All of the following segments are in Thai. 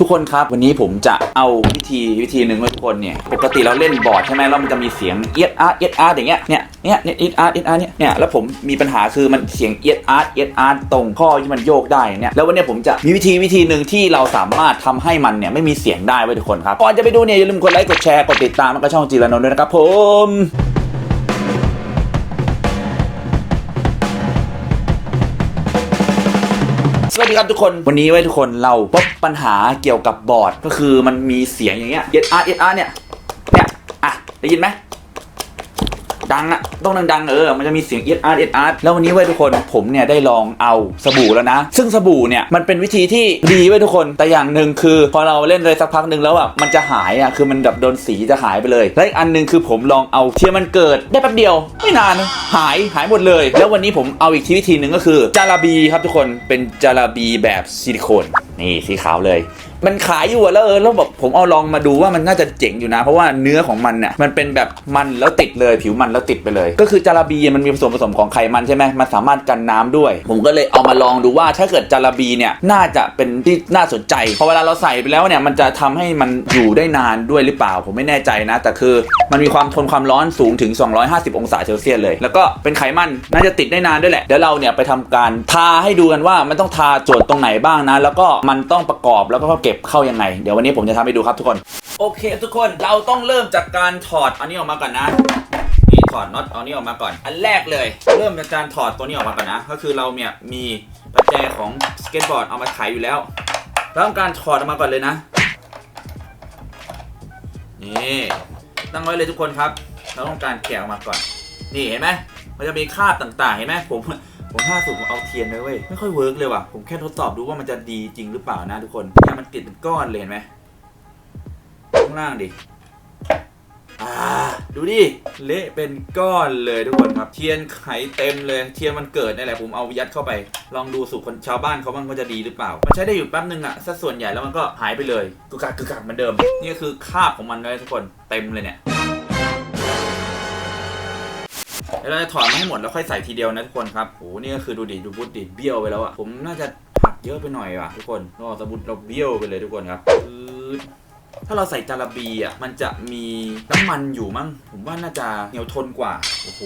ทุกคนครับวันนี้ผมจะเอาวิธีวิธีหนึ่งไว้ทุกคนเนี่ยปกติเราเล่นบอร์ดใช่ไหมแล้วมันจะมีเสียงเอียดอาร์เอียดอาร์อย่างเงี้ยเนี่ยเนี่ยเนี่ยเอียดอาร์เอียดอาร์เนี่ยเนี่ยแล้วผมมีปัญหาคือมันเสียงเอียดอาร์เอียดอาร์ตรงข้อที่มันโยกได้เนี่ยแล้ววันนี้ผมจะมีวิธีวิธีหนึ่งที่เราสามารถทำให้มันเนี่ยไม่มีเสียงได้ไว้ทุกคนครับก่อนจะไปดูเนี่ยอย่าลืมกดไลค์กดแชร์กดติดตามแล้วก็ช่องจีรานนท์ด้วยนะครับผม สวัสดีครับทุกคน วันนี้ไว้ทุกคนเราพบปัญหาเกี่ยวกับบอร์ดก็คือมันมีเสียงอย่างเงี้ยเอ็ดอาร์เอ็ดอาร์เนี่ย เนี่ย อะ ได้ยินไหม ดังอะต้องดังๆเออมันจะมีเสียงเอ็ดอาร์เอ็ดอาร์แล้ววันนี้ไว้ทุกคนผมเนี่ยได้ลองเอาสบู่แล้วนะ ซึ่งสบู่เนี่ยมันเป็นวิธีที่ดีไว้ทุกคนแต่อย่างหนึ่งคือ พอเราเล่นเลยสักพักหนึ่งแล้วอะมันจะหายอะคือมันแบบโดนสีจะหายไปเลยและอีกอันหนึ่งคือผมลองเอาเทียนมันเกิดได้แป๊บเดียว ไม่นานหายหายหมดเลย แล้ววันนี้ผมเอาอีกทีวิธีหนึ่งก็คือจาราบีครับทุกคนเป็นจาราบีแบบซิลิโคนนี่สีขาวเลย มันขายอยู่อะแล้วเออแล้วแบบผมเอาลองมาดูว่ามันน่าจะเจ๋งอยู่นะ เพราะว่าเนื้อของมันเนี่ยมันเป็นแบบมันแล้วติดเลยผิวมันแล้วติดไปเลย ก็คือจาราบีมันมีส่วนผสมของไขมันใช่ไหมมันสามารถกันน้ำด้วย ผมก็เลยเอามาลองดูว่าถ้าเกิดจาราบีเนี่ยน่าจะเป็นที่น่าสนใจพอเวลาเราใส่ไปแล้วเนี่ยมันจะทำให้มันอยู่ได้นานด้วยหรือเปล่า ผมไม่แน่ใจนะ แต่คือมันมีความทนความร้อนสูงถึง 250 องศาเซลเซียสเลย แล้วก็เป็นไขมันน่าจะติดได้นานด้วยแหละเดี๋ยวเราเนี่ยไปทำการทาให้ดูกันว่ามันต้องทาส่วนตรงไหนบ้างนะ แล้วก็มันต้องประกอบแล้วก็เก็บเข้ายังไง เดี๋ยววันนี้ผมจะทำให้ดูครับทุกคน โอเค ทุกคนเราต้องเริ่มจากการถอดอันนี้ออกมาก่อนนะนี่ถอดน็อตเอานี้ออกมาก่อน อันแรกเลย เริ่มจากการถอดตัวนี้ออกมาก่อนนะ ก็คือเราเนี่ยมีประแจของสเก็ตบอร์ดเอามาขายอยู่แล้วเราต้องการถอดออกมาก่อนเลยนะนี่ตั้งไว้เลยทุกคนครับ เราต้องการแกะออกมาก่อน นี่เห็นไหมมันจะมีคราบต่างๆ เห็นไหมผม ผมถ้าสูตรผมเอาเทียนไว้เว้ยไม่ค่อยเวิร์กเลยว่ะ ผมแค่ทดสอบดูว่ามันจะดีจริงหรือเปล่านะทุกคนเนี่ยมันติดเป็นก้อนเลยเห็นไหมข้างล่างดิอ่าดูดิ เละเป็นก้อนเลยทุกคนครับ เทียนไขเต็มเลย เทียนมันเกิดนี่แหละผมเอายัดเข้าไป ลองดูสู่คนชาวบ้านเขาบ้างว่าจะดีหรือเปล่า มันใช้ได้อยู่แป๊บนึงอะสัดส่วนใหญ่แล้วมันก็หายไปเลยกุกกักกุกกักเหมือนเดิม นี่คือคาบของมันเลยทุกคนเต็มเลยเนี่ย เดี๋ยวเราจะถอดมาให้หมดแล้วค่อยใส่ทีเดียวนะทุกคนครับโอ้นี่ก็คือดูดิดูบุตดิเบี้ยวไปแล้วอะผมน่าจะผักเยอะไปหน่อยว่ะทุกคนรอสบุตเราเบี้ยวไปเลยทุกคนครับถ้าเราใส่จาระบีอะมันจะมีน้ำมันอยู่มั้งผมว่าน่าจะเหนียวทนกว่าโอ้โห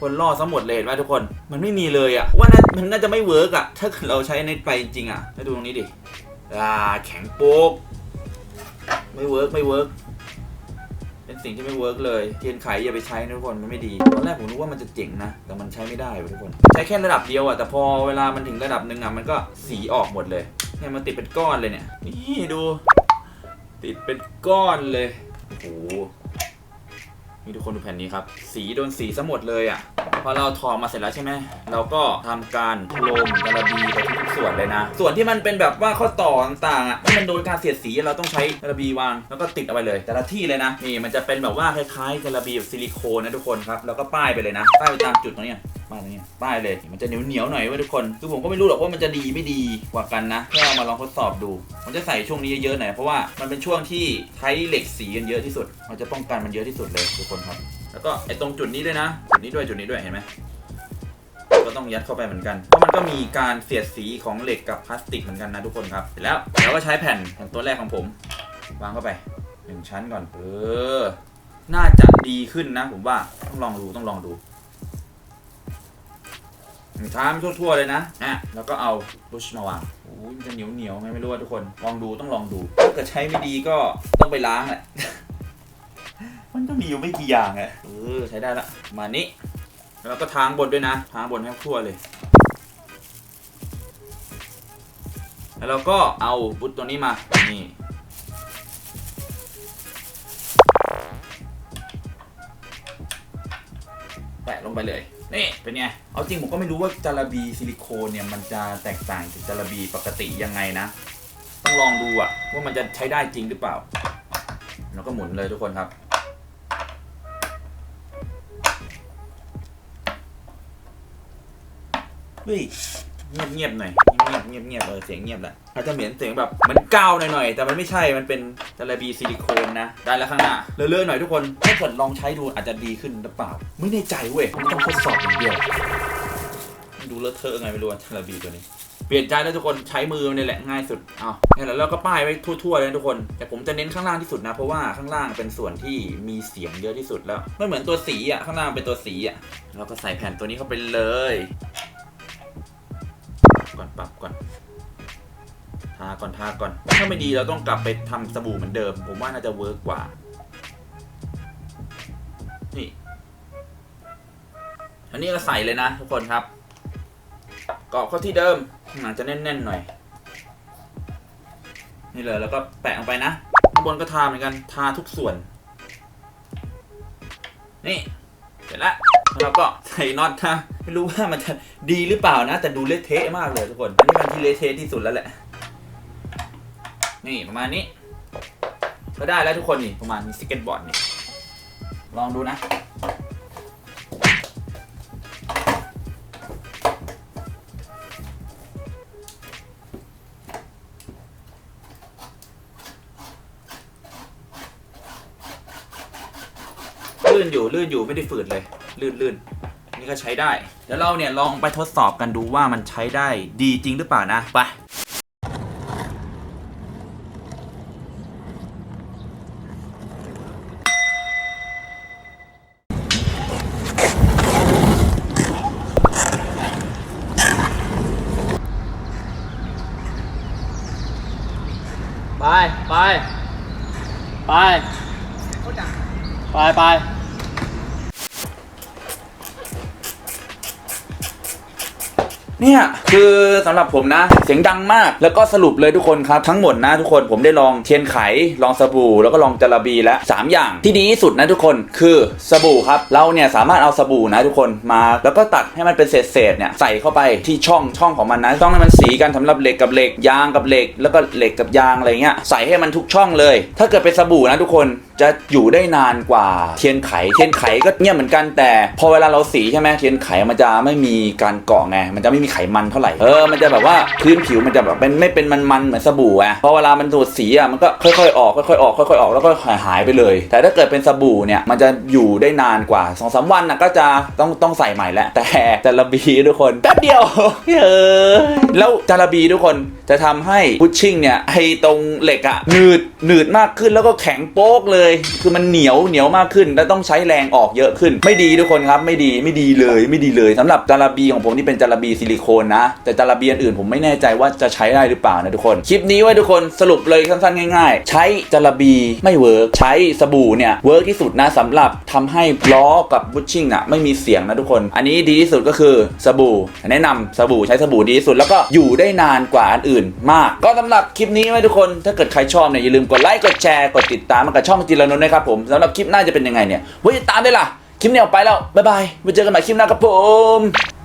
คนล่อซะหมดเลยเห็นไหมทุกคน มันไม่มีเลยอะว่าน่ามันน่าจะไม่เวิร์กอะถ้าเราใช้ในไปจริงอะให้ดูตรงนี้ดิอ่าแข็งโป๊กไม่เวิร์กไม่เวิร์ก เป็นสิ่งที่ไม่เวิร์กเลยเทียนไขอย่าไปใช้นะทุกคนมันไม่ดีตอนแรกผมนึกว่ามันจะเจ๋งนะ แต่มันใช้ไม่ได้เว้ยทุกคน ใช้แค่ระดับเดียวอะแต่พอเวลามันถึงระดับหนึ่งอะมันก็สีออกหมดเลยเนี่ยมันติดเป็นก้อนเลยเนี่ยนี่ดู ติดเป็นก้อนเลยโอ้โหนี่ทุกคนดูแผ่นนี้ครับ สีโดนสีซะหมดเลยอะ อเราถอดมาเสร็จแล้วใช่ไหมเราก็ทำการโลมกระบีไปทุกส่วนเลยนะ ส่วนที่มันเป็นแบบว่าข้อต่อต่างๆอะที่มันโดนการเสียดสีเราต้องใช้กระบีวางแล้วก็ติดเอาไปเลย แต่ละที่เลยนะนี่มันจะเป็นแบบว่าคล้ายๆกระบีแบบซิลิโคนนะทุกคนครับแล้วก็ป้ายไปเลยนะป้ายไปตามจุดตรงนี้ป้ายตรงเนี้ยป้ายเลยมันจะเหนียวเหนียวๆหน่อยเว้ยทุกคนคือผมก็ไม่รู้หรอกว่ามันจะดีไม่ดีกว่ากันนะแค่เอามาลองทดสอบดูผมจะใส่ช่วงนี้เยอะๆหน่อยเพราะว่ามันเป็นช่วงที่ใช้เหล็กสีกันเยอะที่สุด มันจะป้องกันมันเยอะที่สุดเลยทุกคนครับ แล้วก็ไอ้ตรงจุดนี้ด้วยนะ จุดนี้ด้วยจุดนี้ด้วยเห็นไหมก็ต้องยัดเข้าไปเหมือนกัน เพราะมันก็มีการเสียดสีของเหล็กกับพลาสติกเหมือนกันนะทุกคนครับ เสร็จแล้วเราก็ใช้แผ่นแผ่นตัวแรกของผม วางเข้าไปหนึ่งชั้นก่อน เออ น่าจะดีขึ้นนะ ผมว่า ต้องลองดูต้องลองดูท้ามนทั่วๆเลยนะอะแล้วก็เอาบุชมาวางโอ้ยมันจะเหนียวเหนียวไงไม่รู้ว่าทุกคน ลองดูต้องลองดู ถ้าเกิดใช้ไม่ดีก็ต้องไปล้างแหละ มันก็มีอยู่ไม่กี่อย่างอะเออใช้ได้ละมานี้ แล้วก็ทางบนด้วยนะ ทางบนให้ทั่วเลย แล้วเราก็เอาบุตรตัวนี้มา นี่แปะลงไปเลย นี่ เป็นไง เอาจริงผมก็ไม่รู้ว่าจาระบีซิลิโคนเนี่ย มันจะแตกต่างจากจาระบีปกติยังไงนะ ต้องลองดูอะว่ามันจะใช้ได้จริงหรือเปล่า แล้วก็หมุนเลยทุกคนครับ เฮ้ยเงียบเงียบๆหน่อยเงียบเงียบเงียบเออเสียงเงียบแหละอาจจะเหมือนเสียงแบบเหมือนก้าวหน่อยๆแต่มันไม่ใช่มันเป็นจาระบีซิลิโคนนะ ได้แล้วข้างหน้าเลื่อะๆหน่อยทุกคนถ้าเกิดลองใช้ดูอาจจะดีขึ้นหรือเปล่า ไม่แน่ใจเว้ยต้องทดสอบอย่างเดียวดูเลอะเทอะไงไม่รู้อะจาระบีตัวนี้เปลี่ยนใจแล้วทุกคนใช้มือนี่แหละง่ายสุดเอาเนี่ยแหละแล้วก็ป้ายไว้ทั่วๆเลยทุกคน แต่ผมจะเน้นข้างล่างที่สุดนะ เพราะว่าข้างล่างเป็นส่วนที่มีเสียงเยอะที่สุดแล้วไม่เหมือนตัวสีอะข้างล่างเป็นตัวสีอะเราก็ใส่แผ่นตัวนี้เข้าไปเลย ปรับก่อน ทาก่อนทาก่อน ถ้าไม่ดีเราต้องกลับไปทำสบู่เหมือนเดิม ผมว่าน่าจะเวิร์กกว่า นี่ อันนี้ก็ใส่เลยนะทุกคนครับกรอบเข้าที่เดิมอาจจะแน่นๆหน่อย นี่เลยแล้วก็แปะลงไปนะข้างบนก็ทาเหมือนกันทาทุกส่วน นี่ เสร็จแล้ว แล้วเราก็ใส่น็อตนะไม่รู้ว่ามันจะดีหรือเปล่านะ แต่ดูเละเทะมากเลยทุกคนอันนี้มันที่เละเทะที่สุดแล้วแหละ นี่ประมาณนี้ ก็ได้แล้วทุกคนนี่ประมาณสเก็ตบอร์ดนี่ลองดูนะลื่นอยู่ลื่นอยู่ไม่ได้ฝืดเลย ลื่นลื่นนี่ก็ใช้ได้ เดี๋ยวเราเนี่ยลองไปทดสอบกันดูว่ามันใช้ได้ดีจริงหรือเปล่านะ ไป ไป ไป ไป ไป ไป เนี่ยคือสำหรับผมนะ เสียงดังมากแล้วก็สรุปเลยทุกคนครับทั้งหมดนะทุกคนผมได้ลองเทียนไข ลองสบู่แล้วก็ลองจาระบีแล้วสามอย่างที่ดีที่สุดนะทุกคนคือสบู่ครับเราเนี่ยสามารถเอาสบู่นะทุกคนมา แล้วก็ตัดให้มันเป็นเศษๆเนี่ยใส่เข้าไปที่ช่องช่องของมันนะต้องให้มันสีกันสำหรับเหล็กกับเหล็กยางกับเหล็ก แล้วก็เหล็กกับยางอะไรเงี้ยใส่ให้มันทุกช่องเลย ถ้าเกิดเป็นสบู่นะทุกคนจะอยู่ได้นานกว่าเทียนไข เทียนไขก็เนี่ยเหมือนกันแต่ พอเวลาเราสีใช่ไหมเทียนไขมันจะไม่มีการเกาะไงมันจะไม่มีไขมันเท่าไหร่ เออ มันจะแบบว่าพื้นผิวมันจะแบบเป็นไม่เป็นมันๆเหมือนสบู่อะพอเวลามันดูดสีอะมันก็ค่อยๆออกค่อยๆออกค่อยๆออกแล้วก็หายหายไปเลย แต่ถ้าเกิดเป็นสบู่เนี่ยมันจะอยู่ได้นานกว่า2อสวันนะก็จะต้องต้องใส่ใหม่แหละแต่จาระบีทุกคนแป๊บเดียวเออแล้วจาระบีทุกคนจะทำให้พุชชิ่งเนี่ยไอตรงเหล็กอะหนืดหนืดมากขึ้นแล้วก็แข็งโป๊กเลย คือมันเหนียวเหนียวมากขึ้น แล้วต้องใช้แรงออกเยอะขึ้น ไม่ดีทุกคนครับ ไม่ดีไม่ดีเลยไม่ดีเลยสำหรับจาระบีของผมที่เป็นจาระบีซิลิโคนนะ แต่จาระเบีอันอื่นผมไม่แน่ใจว่าจะใช้ได้หรือเปล่านะทุกคน คลิปนี้ไว้ทุกคนสรุปเลยสั้นๆง่ายๆ ใช้จาระบีไม่เวิร์กใช้สบู่เนี่ยเวิร์กที่สุดนะสำหรับทำให้ล้อกับบุชชิ่งอะไม่มีเสียงนะทุกคน อันนี้ดีที่สุดก็คือสบู่ แนะนำสบู่ใช้สบู่ดีที่สุดแล้วก็อยู่ได้นานกว่าอันอื่น มาก ก็สำหรับคลิปนี้ไว้ทุกคน ถ้าเกิดใครชอบเนี่ยอย่าลืมกดไลค์กดแชร์กดติดตามมากับช่องจิรนนท์นะครับผมสำหรับคลิปหน้าจะเป็นยังไงเนี่ยไว้ติดตามได้ล่ะคลิปนี้ออกไปแล้วบ๊ายบายไว้เจอกันใหม่คลิปหน้าครับผม